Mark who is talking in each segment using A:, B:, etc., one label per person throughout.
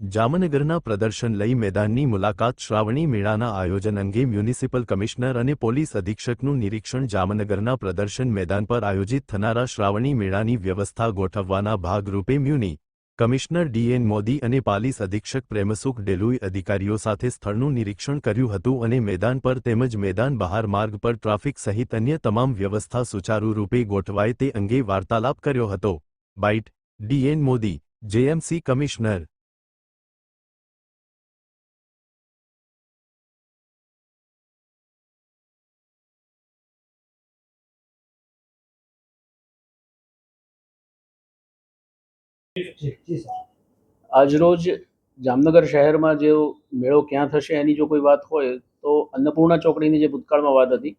A: જામનગરના પ્રદર્શન લઈ મેદાનની મુલાકાત શ્રાવણી મેળાના આયોજન અંગે મ્યુનિસિપલ કમિશનર અને પોલીસ અધિક્ષકનું નિરીક્ષણ જામનગરના પ્રદર્શન મેદાન પર આયોજિત થનારા શ્રાવણી મેળાની વ્યવસ્થા ગોઠવવાના ભાગરૂપે મ્યુનિ કમિશનર ડીએન મોદી અને પાલીસ અધિક્ષક પ્રેમસુખ ડેલુઈ અધિકારીઓ સાથે સ્થળનું નિરીક્ષણ કર્યું હતું અને મેદાન પર તેમજ મેદાન બહાર માર્ગ પર ટ્રાફિક સહિત અન્ય તમામ વ્યવસ્થા સુચારુ રૂપે ગોઠવાય તે અંગે વાર્તાલાપ કર્યો હતો. Byte DN Modi, JMC commissioner
B: આજરોજ જામનગર શહેરમાં જે મેળો ક્યાં થશે એની જો કોઈ વાત હોય તો અન્નપૂર્ણા ચોકડીની જે ભૂતકાળમાં વાત હતી,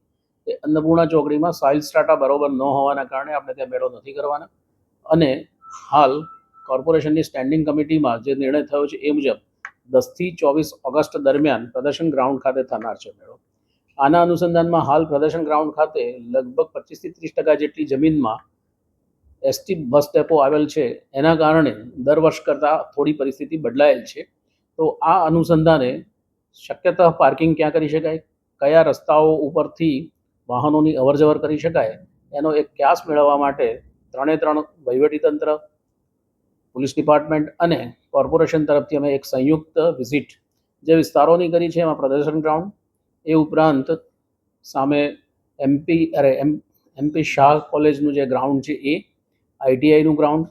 B: એ અન્નપૂર્ણા ચોકડીમાં સાઇલ સ્ટાટા બરોબર ન હોવાના કારણે આપણે ત્યાં મેળો નથી કરવાના. અને હાલ કોર્પોરેશનની સ્ટેન્ડિંગ કમિટીમાં જે નિર્ણય થયો છે એ મુજબ દસથી ચોવીસ ઓગસ્ટ દરમિયાન પ્રદર્શન ગ્રાઉન્ડ ખાતે થનાર છે મેળો. આના અનુસંધાનમાં હાલ પ્રદર્શન ગ્રાઉન્ડ ખાતે લગભગ પચીસથી ત્રીસ ટકા જેટલી જમીનમાં એસટી બસ ડેપો આવેલ છે, એના કારણે દર વર્ષ કરતાં થોડી પરિસ્થિતિ બદલાયેલ છે. તો આ અનુસંધાને શક્યતા પાર્કિંગ ક્યાં કરી શકાય? કયા રસ્તાઓ ઉપરથી વાહનોની અવરજવર કરી શકાય? એનો એક ક્યાસ મેળવવા માટે ત્રણે ત્રણ વહીવટીતંત્ર પોલીસ ડિપાર્ટમેન્ટ અને કોર્પોરેશન તરફથી અમે એક સંયુક્ત વિઝિટ જે વિસ્તારોની કરી છે, એમાં પ્રદર્શન ગ્રાઉન્ડ, એ ઉપરાંત સામે એમપી, અરે એમ, એમપી શાહ કોલેજનું જે ગ્રાઉન્ડ છે, એ આઈટીઆઈનું ગ્રાઉન્ડ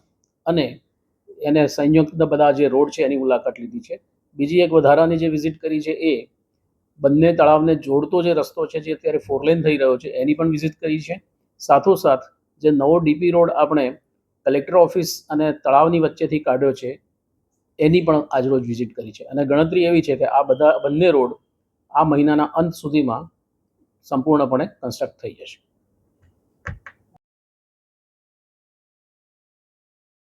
B: અને એને સંયુક્ત બધા જે રોડ છે એની મુલાકાત લીધી છે. બીજી એક વધારાની જે વિઝિટ કરી છે એ બંને તળાવને જોડતો જે રસ્તો છે જે અત્યારે ફોરલેન થઈ રહ્યો છે, એની પણ વિઝિટ કરી છે. સાથોસાથ જે નવો ડીપી રોડ આપણે કલેક્ટર ઓફિસ અને તળાવની વચ્ચેથી કાઢ્યો છે, એની પણ આજરોજ વિઝિટ કરી છે. અને ગણતરી એવી છે કે આ બધા બંને રોડ આ મહિનાના અંત સુધીમાં સંપૂર્ણપણે કન્સ્ટ્રક્ટ થઈ જશે.